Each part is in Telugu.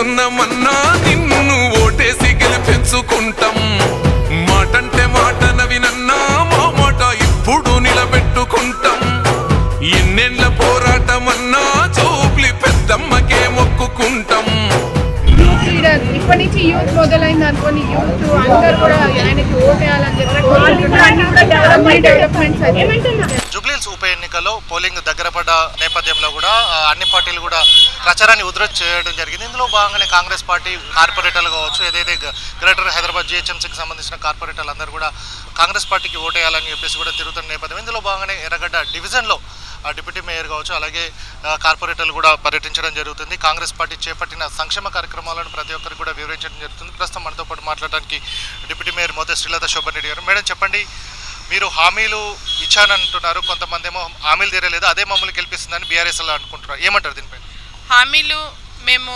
గెలుస్తున్నామన్నా నిన్ను ఓటేసి గెలిపించుకుంటాం. మాటంటే మాట నవినన్నా మా మాట ఇప్పుడు నిలబెట్టుకుంటాం. ఎన్నెండ్ల పోరాటమన్నా చూపులి పెద్దమ్మకే మొక్కుకుంటాం. ఇప్పటి నుంచి యూత్ మొదలైంది అనుకోని యూత్ అందరు కూడా ఆయనకి ఓటేయాలని చెప్పి డెవలప్మెంట్స్ అయితే జూబ్లీహిల్స్ ఉప ఎన్నికలో పోలింగ్ దగ్గర పడ్డ నేపథ్యంలో కూడా అన్ని పార్టీలు కూడా ప్రచారాన్ని ఉధృతి చేయడం జరిగింది. ఇందులో భాగంగానే కాంగ్రెస్ పార్టీ కార్పొరేటర్లు కావచ్చు ఏదైతే గ్రేటర్ హైదరాబాద్ జిహెచ్ఎంసీకి సంబంధించిన కార్పొరేటర్లు అందరూ కూడా కాంగ్రెస్ పార్టీకి ఓటేయాలని చెప్పేసి కూడా తిరుగుతున్న నేపథ్యం. ఇందులో భాగంగానే ఎర్రగడ్డ డివిజన్లో డిప్యూటీ మేయర్ కావచ్చు అలాగే కార్పొరేటర్లు కూడా పర్యటించడం జరుగుతుంది. కాంగ్రెస్ పార్టీ చేపట్టిన సంక్షేమ కార్యక్రమాలను ప్రతి ఒక్కరికి కూడా వివరించడం జరుగుతుంది. ప్రస్తుతం మనతో పాటు మాట్లాడడానికి డిప్యూటీ మేయర్ మోతే శ్రీలత శోభన్ రెడ్డి గారు. మేడం చెప్పండి. మీరు హామీలు ఇచ్చానంటున్నారు కొంతమంది ఏమో హామీలు తీరలేదు అదే మమ్మల్ని గెలిపిస్తుందని బీఆర్ఎస్ అనుకుంటున్నారు. ఏమంటారు దీనిపై హామీలు మేము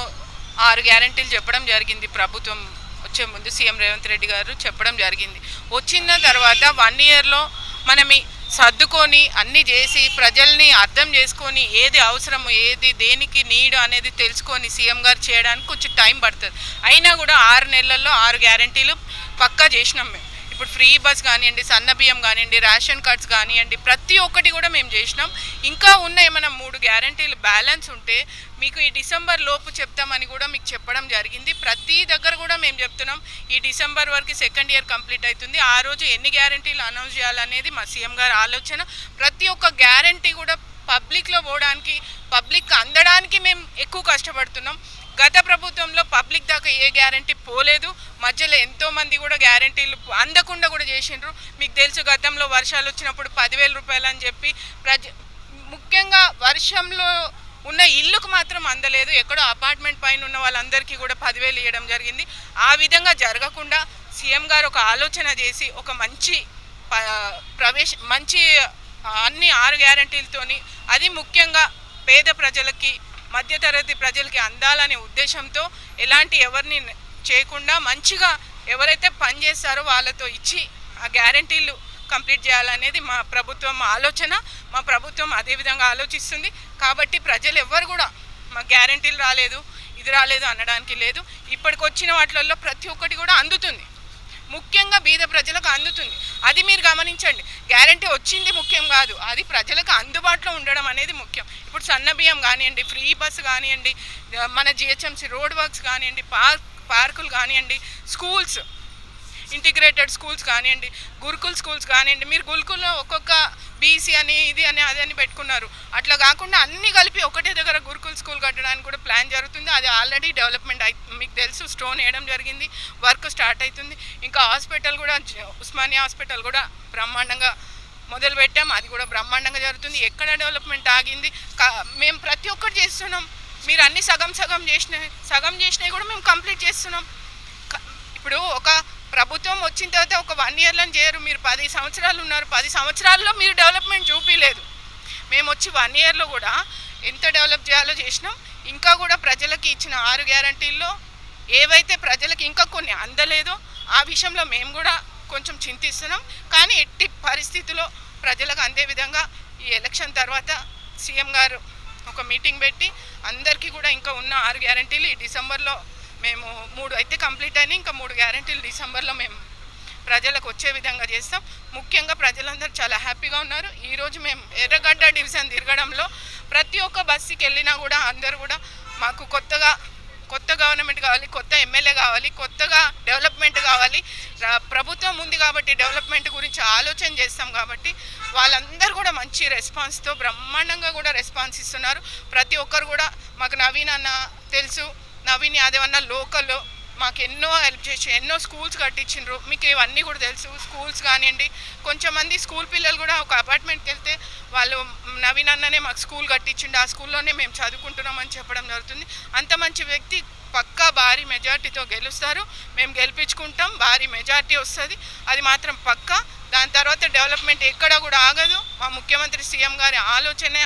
ఆరు గ్యారంటీలు చెప్పడం జరిగింది. ప్రభుత్వం వచ్చే ముందు సీఎం రేవంత్ రెడ్డి గారు చెప్పడం జరిగింది. వచ్చిన తర్వాత వన్ ఇయర్లో మనం సర్దుకొని అన్నీ చేసి ప్రజల్ని అర్థం చేసుకొని ఏది అవసరము ఏది దేనికి నీడు అనేది తెలుసుకొని సీఎం గారు చేయడానికి కొంచెం టైం పడుతుంది. అయినా కూడా ఆరు నెలల్లో ఆరు గ్యారంటీలు పక్కా చేసినాం మేము. ఇప్పుడు ఫ్రీ బస్ కానివ్వండి సన్న బియ్యం కానివ్వండి రేషన్ కార్డ్స్ కానివ్వండి ప్రతి ఒక్కటి కూడా మేము చేసినాం. ఇంకా ఉన్న ఏమైనా మూడు గ్యారంటీలు బ్యాలెన్స్ ఉంటే మీకు ఈ డిసెంబర్ లోపు చెప్తామని కూడా మీకు చెప్పడం జరిగింది. ప్రతి దగ్గర కూడా మేము చెప్తున్నాం ఈ డిసెంబర్ వరకు సెకండ్ ఇయర్ కంప్లీట్ అవుతుంది. ఆ రోజు ఎన్ని గ్యారంటీలు అనౌన్స్ చేయాలనేది మా సీఎం గారి ఆలోచన. ప్రతి ఒక్క గ్యారంటీ కూడా పబ్లిక్లో పోవడానికి పబ్లిక్ అందడానికి మేము ఎక్కువ కష్టపడుతున్నాం. గత ప్రభుత్వంలో పబ్లిక్ దాకా ఏ గ్యారంటీ పోలేదు. మధ్యలో ఎంతోమంది కూడా గ్యారంటీలు అందకుండా కూడా చేసిండ్రు. మీకు తెలుసు గతంలో వర్షాలు వచ్చినప్పుడు పదివేల రూపాయలు అని చెప్పి ప్రజ ముఖ్యంగా వర్షంలో ఉన్న ఇల్లుకు మాత్రం అందలేదు. ఎక్కడో అపార్ట్మెంట్ పైన ఉన్న వాళ్ళందరికీ కూడా పదివేలు ఇవ్వడం జరిగింది. ఆ విధంగా జరగకుండా సీఎం గారు ఒక ఆలోచన చేసి ఒక మంచి ప- ప్రవేశ మంచి అన్ని ఆరు గ్యారంటీలతోని అది ముఖ్యంగా పేద ప్రజలకి మధ్యతరగతి ప్రజలకి అందాలనే ఉద్దేశంతో ఎలాంటి ఎవరిని చేయకుండా మంచిగా ఎవరైతే పని చేస్తారో వాళ్ళతో ఇచ్చి ఆ గ్యారంటీలు కంప్లీట్ చేయాలనేది మా ప్రభుత్వం ఆలోచన. మా ప్రభుత్వం అదే విధంగా ఆలోచిస్తుంది. కాబట్టి ప్రజలు ఎవ్వరు కూడా మా గ్యారంటీలు రాలేదు ఇది రాలేదు అనడానికి లేదు. ఇప్పటికి వచ్చిన వాటిల్లో ప్రతి ఒక్కటి కూడా అందుతుంది. ముఖ్యంగా బీద ప్రజలకు అందుతుంది. అది మీరు గమనించండి. గ్యారంటీ వచ్చింది ముఖ్యం కాదు. అది ప్రజలకు అందుబాటులో ఉండడం అనేది ముఖ్యం. ఇప్పుడు సన్న బియ్యం కానివ్వండి ఫ్రీ బస్సు కానివ్వండి మన జిహెచ్ఎంసీ రోడ్ వర్క్స్ కానివ్వండి పార్క్ పార్కులు కానివ్వండి స్కూల్స్ ఇంటిగ్రేటెడ్ స్కూల్స్ కానివ్వండి గురుకుల్ స్కూల్స్ కానివ్వండి మీరు గురుకుల్లో ఒక్కొక్క బీసీ అని ఇది అని అది అని పెట్టుకున్నారు. అట్లా కాకుండా అన్ని కలిపి ఒకటే దగ్గర గురుకుల్ స్కూల్ కట్టడానికి కూడా ప్లాన్ జరుగుతుంది. అది ఆల్రెడీ డెవలప్మెంట్ అయి మీకు తెలుసు స్టోన్ వేయడం జరిగింది వర్క్ స్టార్ట్ అవుతుంది ఇంకా హాస్పిటల్ కూడా ఉస్మానియా హాస్పిటల్ కూడా బ్రహ్మాండంగా మొదలు పెట్టాం. అది కూడా బ్రహ్మాండంగా జరుగుతుంది. ఎక్కడ డెవలప్మెంట్ ఆగింది? మేము ప్రతి ఒక్కటి చేస్తున్నాం. మీరు అన్ని సగం సగం చేసిన సగం చేసినవి కూడా మేము కంప్లీట్ చేస్తున్నాం. ఇప్పుడు ఒక ప్రభుత్వం వచ్చిన తర్వాత ఒక వన్ ఇయర్లో చేయరు. మీరు పది సంవత్సరాలు ఉన్నారు. పది సంవత్సరాల్లో మీరు డెవలప్మెంట్ చూపించలేదు మేము వచ్చి వన్ ఇయర్లో కూడా ఎంత డెవలప్ చేయాలో చేసినాం. ఇంకా కూడా ప్రజలకి ఇచ్చిన ఆరు గ్యారంటీల్లో ఏవైతే ప్రజలకి ఇంకా కొన్ని అందలేదో ఆ విషయంలో మేము కూడా కొంచెం చింతిస్తున్నాం. కానీ ఎట్టి పరిస్థితిలో ప్రజలకు అందే విధంగా ఈ ఎలక్షన్ తర్వాత సీఎం గారు ఒక మీటింగ్ పెట్టి అందరికీ కూడా ఇంకా ఉన్న ఆరు గ్యారంటీలు ఈ డిసెంబర్లో మేము మూడు అయితే కంప్లీట్ అయినాయి ఇంకా మూడు గ్యారంటీలు డిసెంబర్లో మేము ప్రజలకు వచ్చే విధంగా చేస్తాం. ముఖ్యంగా ప్రజలందరూ చాలా హ్యాపీగా ఉన్నారు. ఈరోజు మేము ఎర్రగడ్డ డివిజన్ తిరగడంలో ప్రతి ఒక్క బస్సుకి వెళ్ళినా కూడా అందరూ కూడా మాకు కొత్తగా కొత్త గవర్నమెంట్ కావాలి కొత్త ఎమ్మెల్యే కావాలి కొత్తగా డెవలప్మెంట్ కావాలి. ప్రభుత్వం ఉంది కాబట్టి డెవలప్మెంట్ గురించి ఆలోచన చేస్తాం కాబట్టి వాళ్ళందరూ కూడా మంచి రెస్పాన్స్తో బ్రహ్మాండంగా కూడా రెస్పాన్స్ ఇస్తున్నారు. ప్రతి ఒక్కరు కూడా మాకు నవీన్ అన్న తెలుసు నవీన్ యాదవ్ అన్న లోకల్లో మాకు ఎన్నో హెల్ప్ చేసి ఎన్నో స్కూల్స్ కట్టించిండ్రు. మీకు ఇవన్నీ కూడా తెలుసు. స్కూల్స్ కానివ్వండి కొంచెం మంది స్కూల్ పిల్లలు కూడా ఒక అపార్ట్మెంట్కి వెళ్తే వాళ్ళు నవీన్ అన్ననే మాకు స్కూల్ కట్టించిండు. ఆ స్కూల్లోనే మేము చదువుకుంటున్నామని చెప్పడం జరుగుతుంది. అంత మంచి వ్యక్తి పక్కా భారీ మెజార్టీతో గెలుస్తారు. మేము గెలిపించుకుంటాం భారీ మెజార్టీ వస్తుంది. అది మాత్రం పక్కా. దాని తర్వాత డెవలప్మెంట్ ఎక్కడ కూడా ఆగదు. మా ముఖ్యమంత్రి సీఎం గారి ఆలోచనే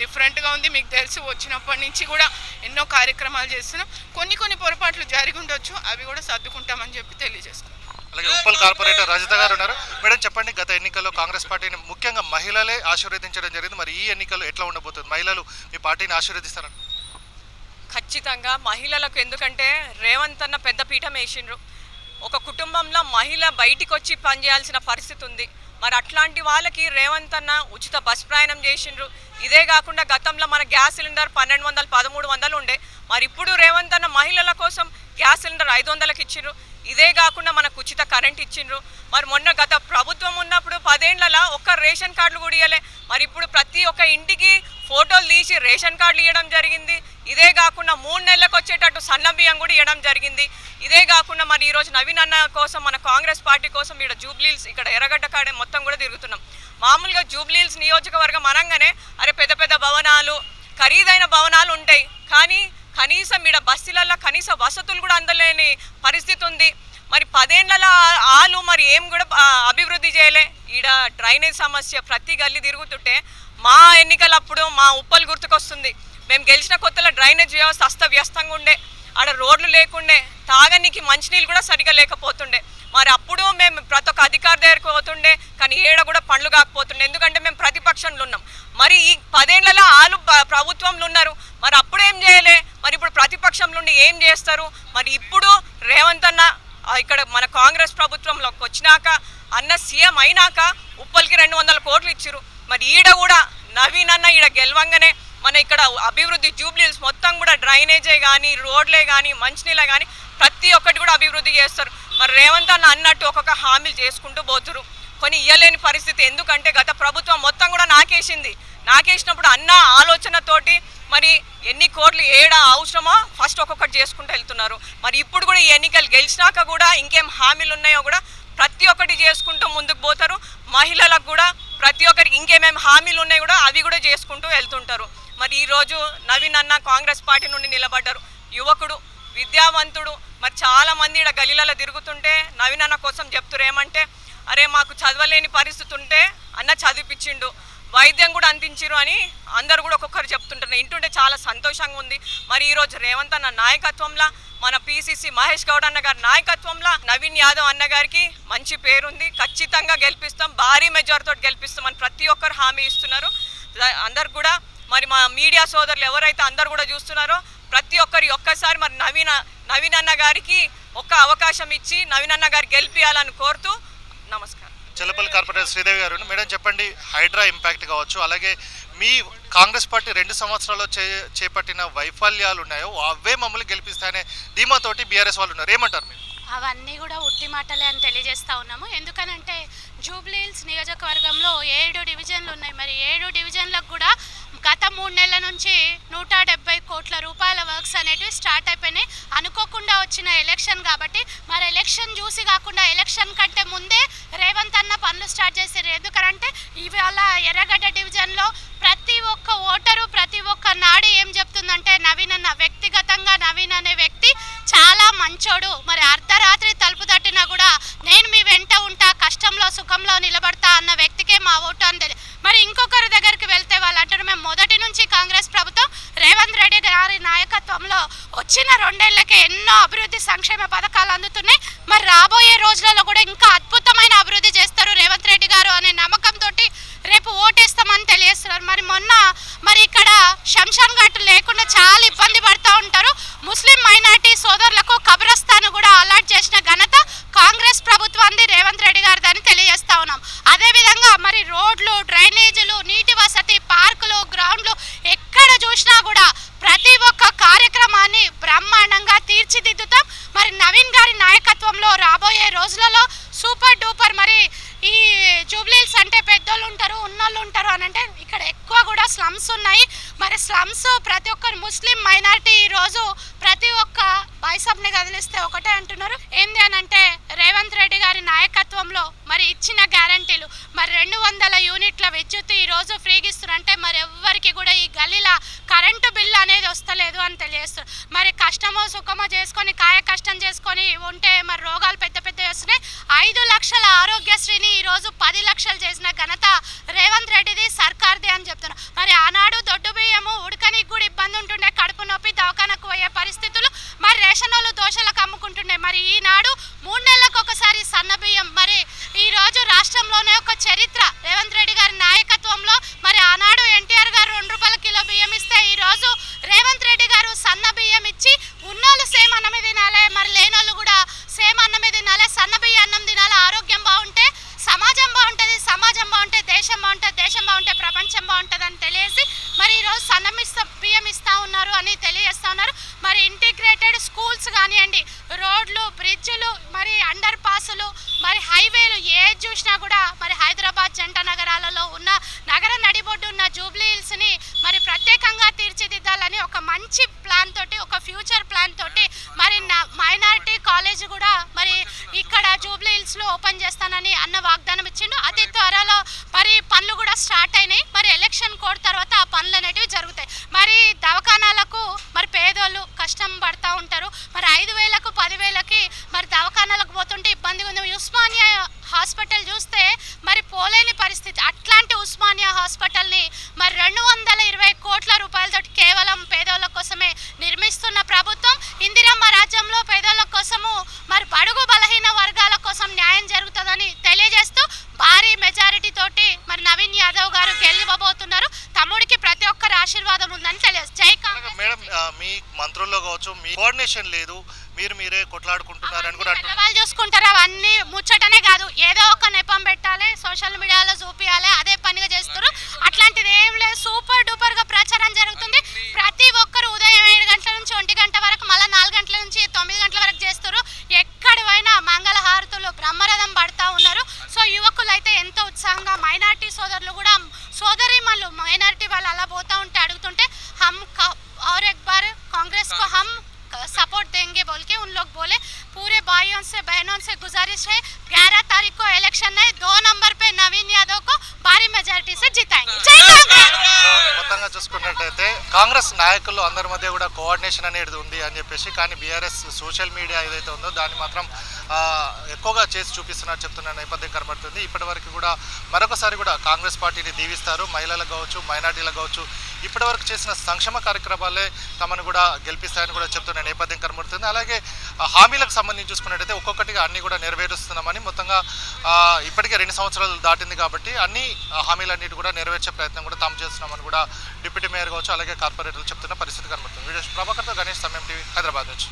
డిఫరెంట్గా ఉంది. మీకు తెలుసు వచ్చినప్పటి నుంచి కూడా ఎన్నో కార్యక్రమాలు చేస్తున్నాం. కొన్ని కొన్ని పొరపాట్లు జరిగి ఉండొచ్చు. అవి కూడా సర్దుకుంటామని చెప్పి తెలియజేస్తున్నాం అలాగే ఉప్పల్ కార్పొరేటర్ రజిత గారు ఉన్నారు. మేడం చెప్పండి గత ఎన్నికల్లో కాంగ్రెస్ పార్టీని ముఖ్యంగా మహిళలే ఆశీర్వదించడం జరిగింది. మరి ఈ ఎన్నికల్లో ఎట్లా ఉండబోతుంది? మహిళలు మీ పార్టీని ఆశీర్వదిస్తారని ఖచ్చితంగా మహిళలకు ఎందుకంటే రేవంత్ అన్న పెద్ద పీఠం వేసిండ్రు. ఒక కుటుంబంలో మహిళ బయటికి వచ్చి పనిచేయాల్సిన పరిస్థితి ఉంది. మరి అట్లాంటి వాళ్ళకి రేవంత్ అన్న ఉచిత బస్ ప్రయాణం చేసిండ్రు. ఇదే కాకుండా గతంలో మన గ్యాస్ సిలిండర్ పన్నెండు వందలు పదమూడు వందలు ఉండే. మరి ఇప్పుడు రేవంత్ అన్న మహిళల కోసం గ్యాస్ సిలిండర్ ఐదు వందలకు ఇచ్చిండ్రు. ఇదే కాకుండా మనకు ఉచిత కరెంట్ ఇచ్చిండ్రు. మరి మొన్న గత ప్రభుత్వం ఉన్నప్పుడు పదేళ్ళలో ఒక్క రేషన్ కార్డులు కూడా ఇవ్వలే మరి ఇప్పుడు ప్రతి ఒక్క ఇంటికి ఫోటోలు తీసి రేషన్ కార్డులు ఇవ్వడం జరిగింది. ఇదే కాకుండా మూడు నెలలకు వచ్చేటట్టు సన్న బియ్యం కూడా ఇవ్వడం జరిగింది. ఇదే కాకుండా మరి ఈరోజు నవీన్ అన్న కోసం మన కాంగ్రెస్ పార్టీ కోసం ఇక్కడ జూబ్లీల్స్ ఇక్కడ ఎర్రగడ్డ కాడే మొత్తం కూడా తిరుగుతున్నాం. మామూలుగా జూబ్లీల్స్ నియోజకవర్గం అనగానే అరే పెద్ద పెద్ద భవనాలు ఖరీదైన భవనాలు ఉంటాయి. కానీ కనీసం ఈడ బస్తీలలో కనీస వసతులు కూడా అందలేని పరిస్థితి ఉంది. మరి పదేళ్ళ ఆలు మరి ఏం కూడా అభివృద్ధి చేయలే. ఈడ డ్రైనేజ్ సమస్య ప్రతి గల్లీ తిరుగుతుంటే మా ఎన్నికలప్పుడు మా ఉప్పలు గుర్తుకొస్తుంది. మేము గెలిచిన కొత్తలో డ్రైనేజ్ వ్యవస్థ అస్తవ్యస్తంగా ఉండే ఆడ రోడ్లు లేకుండే తాగనీకి మంచినీళ్ళు కూడా సరిగా లేకపోతుండే. మరి అప్పుడు మేము ప్రతి ఒక్క అధికారి దగ్గరికి పోతుండే కానీ ఏడ కూడా పండ్లు కాకపోతుండే. ఎందుకంటే మేము ప్రతిపక్షంలో ఉన్నాం. మరి ఈ పదేళ్ళలో ఆలు ప్రభుత్వంలో ఉన్నారు. మరి అప్పుడు ఏం చేయలే? మరి ఇప్పుడు ప్రతిపక్షంలో ఉండి ఏం చేస్తారు? మరి ఇప్పుడు రేవంత్ అన్న ఇక్కడ మన కాంగ్రెస్ ప్రభుత్వంలోకి వచ్చినాక అన్న సీఎం అయినాక ఉప్పల్కి రెండు వందల కోట్లు ఇచ్చారు మరి ఈడ కూడా నవీన్ అన్న ఈడ గెలవంగానే మన ఇక్కడ అభివృద్ధి జూబ్లీస్ మొత్తం కూడా డ్రైనేజే కానీ రోడ్లే కానీ మంచినీళ్ళే కానీ ప్రతి ఒక్కటి కూడా అభివృద్ధి చేస్తారు. మరి రేవంత్ అన్న అన్నట్టు ఒక్కొక్క హామీలు చేసుకుంటూ పోతురు కొన్ని ఇయ్యలేని పరిస్థితి. ఎందుకంటే గత ప్రభుత్వం మొత్తం కూడా నాకేసింది. నాకేసినప్పుడు అన్న ఆలోచనతోటి మరి ఎన్ని కోట్లు ఏడా అవసరమో ఫస్ట్ ఒక్కొక్కటి చేసుకుంటూ వెళ్తున్నారు. మరి ఇప్పుడు కూడా ఈ ఎన్నికలు గెలిచినాక కూడా ఇంకేం హామీలు ఉన్నాయో కూడా ప్రతి ఒక్కటి చేసుకుంటూ ముందుకు పోతారు. మహిళలకు కూడా ప్రతి ఒక్కరికి ఇంకేమేమి హామీలు ఉన్నాయో కూడా అవి కూడా చేసుకుంటూ వెళ్తుంటారు. మరి ఈరోజు నవీన్ అన్న కాంగ్రెస్ పార్టీ నుండి నిలబడ్డారు. యువకుడు విద్యావంతుడు మరి చాలా మంది ఇక్కడ గలీలలో తిరుగుతుంటే నవీన్ అన్న కోసం చెప్తురేమంటే అరే మాకు చదవలేని పరిస్థితి ఉంటే అన్న చదివిపించిండు. వైద్యం కూడా అందించిరు అని అందరు కూడా ఒక్కొక్కరు చెప్తుంటారు. ఇంటుంటే చాలా సంతోషంగా ఉంది. మరి ఈరోజు రేవంత్ అన్న నాయకత్వంలో మన పిసిసి మహేష్ గౌడ్ అన్న గారి నాయకత్వంలో నవీన్ యాదవ్ అన్న గారికి మంచి పేరుంది. ఖచ్చితంగా గెలిపిస్తాం. భారీ మెజార్టీతో గెలిపిస్తామని ప్రతి ఒక్కరు హామీ ఇస్తున్నారు. అందరు కూడా మరి మా మీడియా సోదరులు ఎవరైతే అందరు కూడా చూస్తున్నారో ప్రతి ఒక్కరి ఒక్కసారి మరి నవీన నవీన్ అన్న గారికి ఒక్క అవకాశం ఇచ్చి నవీన్ అన్న గారు గెలిపియాలని కోరుతూ నమస్కారం. చెల్లపల్లి కార్పొరేటర్ శ్రీదేవి గారు మేడం చెప్పండి హైడ్రా ఇంపాక్ట్ కావచ్చు అలాగే మీ కాంగ్రెస్ పార్టీ రెండు సంవత్సరాల్లో చే చేపట్టిన వైఫల్యాలు ఉన్నాయో అవే మమ్మల్ని గెలిపిస్తాయనే ధీమాతోటి బీఆర్ఎస్ వాళ్ళు ఉన్నారు. ఏమంటారు మీరు? అవన్నీ కూడా ఉట్టి మాటలే అని తెలియజేస్తా ఉన్నాము. ఎందుకనంటే జూబ్లీహిల్స్ నియోజకవర్గంలో ఏడు డివిజన్లు ఉన్నాయి. మరి ఏడు డివిజన్లకు కూడా గత మూడు నెలల నుంచి నూట డెబ్బై కోట్ల రూపాయల వర్క్స్ అనేటివి స్టార్ట్ అయిపోయినాయి. అనుకోకుండా వచ్చిన ఎలక్షన్ కాబట్టి మరి ఎలక్షన్ చూసి కాకుండా ఎలక్షన్ కంటే ముందే రేవంత్ అన్న పనులు స్టార్ట్ చేశారు. ఎందుకంటే ఇవాళ ఎర్రగడ్డ డివిజన్లో ప్రతి ఒక్క ఓటరు ప్రతి ఒక్క నాడు ఏం చెప్తుందంటే నవీన్ అన్న వ్యక్తిగతంగా నవీన్ అనే వ్యక్తి చాలా మంచోడు. మరి అర్ధరాత్రి తలుపు తట్టినా కూడా నేను మీ వెంట ఉంటా కష్టంలో సుఖంలో నిలబడతా అన్న వ్యక్తికే మా ఓటు అని తెలియదు మరి ఇంకొకరి దగ్గరికి వెళ్తే వాళ్ళు అంటారు మేము మొదటి నుంచి కాంగ్రెస్ ప్రభుత్వం రేవంత్ రెడ్డి గారి నాయకత్వంలో వచ్చిన రెండేళ్ళకే ఎన్నో అభివృద్ధి సంక్షేమ పథకాలు అందుతున్నాయి. మరి రాబోయే రోజులలో కూడా ఇంకా అద్భుతమైన అభివృద్ధి చేస్తారు రేవంత్ రెడ్డి గారు అనే నమ్మకంతో రేపు ఓటేస్తామని తెలియజేస్తున్నారు. మరి మొన్న మరి ఇక్కడ శంషాన్ ఘాట్ లేకుండా చాలా ఇబ్బంది పడుతూ ఉంటారు ముస్లిం మైనార్టీ సోదరులకు కబ్రస్థాన్ కూడా అలాట్ చేసిన ఘనత కాంగ్రెస్ ప్రభుత్వాన్ని రేవంత్ రెడ్డి గారిదని తెలియజేస్తా ఉన్నాం అదేవిధంగా మరి రోడ్లు డ్రైనేజీలు నీటి వసతి పార్కులు గ్రౌండ్లు ఎక్కడ చూసినా కూడా ప్రతి ఒక్క కార్యక్రమాన్ని బ్రహ్మాండంగా తీర్చిదిద్దుతాం మరి నవీన్ గారి నాయకత్వంలో రాబోయే రోజులలో సూపర్ డూపర్ మరి ఈ జూబ్లీల్స్ అంటే పెద్దోళ్ళు ఉంటారు ఉన్నోళ్ళు ఉంటారు అని అంటే ఇక్కడ ఎక్కువ కూడా స్లమ్స్ ఉన్నాయి మరి స్లమ్స్ ప్రతి ఒక్కరు ముస్లిం మైనారిటీ ఈరోజు ప్రతి ఒక్క బైసప్ని కదిలిస్తే ఒకటే అంటున్నారు ఏంది అని అంటే రేవంత్ రెడ్డి గారి నాయకత్వంలో మరి ఇచ్చిన గ్యారంటీలు. మరి రెండు వందల యూనిట్ల విద్యుత్ ఈ రోజు ఫ్రీగా ఇస్తున్నారంటే మరి ఎవ్వరికి కూడా ఈ గల్లీల కరెంటు బిల్లు అనేది వస్తలేదు అని తెలియజేస్తారు మరి కష్టమో సుఖమో చేసుకొని కాయ కష్టం చేసుకొని ఉంటే మరి రోగాలు పెద్ద పెద్ద వస్తున్నాయి. ఐదు లక్షల ఆరోగ్యశ్రీని ఈరోజు పది లక్షలు చేసిన ఘనత రేవంత్ రెడ్డిది సర్కార్ది అని చెప్తున్నారు. మరి ఆనాడు దొడ్డు బియ్యము ఉడకనికి కూడా ఇబ్బంది ఉంటుండే కడుపు నొప్పి దవాఖానకు పోయే పరిస్థితులు. మరి రేషన్ వాళ్ళు దోశలకు అమ్ముకుంటుండే. మరి ఈనాడు మూడు నెలలకు ఒకసారి సన్న బియ్యం చరిత్ర. రేవంత్ రెడ్డి గారి నాయకత్వంలో మరి ఆనాడు ఎన్టీఆర్ గారు రెండు రూపాయల కిలో బియ్యం ఇస్తే ఈరోజు రేవంత్ రెడ్డి గారు సన్న బియ్యం ఇచ్చి ఉన్నోళ్ళు సేమ్ అన్నమే తినాలి మరి లేనోళ్ళు కూడా సేమ్ అన్నమే తినాలి సన్న బియ్యం అన్నం తినాలి ఆరోగ్యం బాగుంటే సమాజం బాగుంటుంది సమాజం బాగుంటే దేశం బాగుంటుంది దేశం బాగుంటే ప్రపంచం బాగుంటుంది అని తెలియసి మరి ఈరోజు సన్నమిస్తాం. ఇస్తూ ఉన్నారు అని తెలియజేస్తూ ఉన్నారు. మరి ఇంటిగ్రేటెడ్ స్కూల్స్ కానివ్వండి రోడ్లు బ్రిడ్జ్లు మరి అండర్ పాసులు మరి హైవేలు ఏది చూసినా కూడా మరి హైదరాబాద్ జంట నగరాలలో ఉన్న నగర నడిబొడ్డు ఉన్న జూబ్లీ హిల్స్ని మరి ప్రత్యేకంగా తీర్చిదిద్దాలని ఒక మంచి ప్లాన్ తోటి ఒక ఫ్యూచర్ ప్లాన్ తోటి మరి మైనారిటీ కాలేజ్ కూడా మరి ఇక్కడ జూబ్లీ హిల్స్లో ఓపెన్ చేస్తానని అన్న వాగ్దానం ఇచ్చిండు. అతి త్వరలో మరి పనులు కూడా స్టార్ట్ అయినాయి. మరి ఎలక్షన్ కోడ్ తర్వాత ఆ పనులు అనేటివి జరుగుతాయి. మరి దవాఖానాలకు మరి పేదోళ్ళు కష్టం పడతా ఉంటారు. మరి ఐదు వేలకు పదివేలకి మరి దవాఖానాలకు పోతుంటే ఇబ్బందిగా ఉంది. ఉస్మానియా హాస్పిటల్ చూస్తే మరి పోలేని పరిస్థితి. అట్లాంటి ఉస్మానియా హాస్పిటల్ని మరి రెండు వందల ఇరవై కోట్ల రూపాయలతో కేవలం పేదోళ్ళ కోసమే నిర్మిస్తున్న ప్రభుత్వం ఇందిరమ్మ రాజ్యంలో పేదోళ్ళ కోసము మరి బడుగు బలహీన వర్గాల కోసం న్యాయం జరుగుతుందని తెలియజేస్తూ భారీ మెజారిటీ తోటి మరి నవీన్ యాదవ్ గారు గెలివబోతున్నారు తమ్ముడికి ప్రతి ఒక్కరి ఆశీర్వాదం ఉందని తెలియదు జై కాంగ్రెస్ మేడం ఆ, మీ మంత్రుల్లో కావచ్చు మీ కోఆర్డినేషన్ లేదు మీరు మీరే కొట్లాడుకుంటున్నారని देंगे बोल के उन लोग बोले पूरे भाइयों से बहनों से गुजारिश है ग्यारह तारीख को इलेक्शन है दो नंबर पे नवीन यादव को भारी मेजोरिटी से जिताएंगे जय कांग्रेस సో మొత్తంగా చూసుకున్నట్టయితే కాంగ్రెస్ నాయకులు అందరి మధ్య కూడా కోఆర్డినేషన్ అనేది ఉంది అని చెప్పేసి కానీ బీఆర్ఎస్ సోషల్ మీడియా ఏదైతే ఉందో దాన్ని మాత్రం ఆ, ఎక్కువగా చేసి చూపిస్తున్నారు చెప్తున్న నేపథ్యం కనబడుతుంది ఇప్పటి వరకు కూడా మరొకసారి కూడా కాంగ్రెస్ పార్టీని దీవిస్తారు మహిళలకు కావచ్చు మైనార్టీలకు కావచ్చు ఇప్పటివరకు చేసిన సంక్షేమ కార్యక్రమాలే తమను కూడా గెలిపిస్తాయని కూడా చెప్తున్న నేపథ్యం కనబడుతుంది. అలాగే హామీలకు సంబంధించి చూసుకున్నట్టయితే ఒక్కొక్కటిగా అన్ని కూడా నెరవేరుస్తున్నామని మొత్తంగా ఇప్పటికే రెండు సంవత్సరాలు దాటింది కాబట్టి అన్ని హామీలన్నిటి కూడా నెరవేర్చే ప్రయత్నం కూడా తాము చేస్తున్నామని కూడా డిప్యూటీ మేయర్ కావచ్చు అలాగే కార్పొరేటర్లు చెప్తున్న పరిస్థితి కనబడుతుంది. వీడియో ప్రభాకర్తో గణేష్ సమయం టీవీ హైదరాబాద్ నుంచి.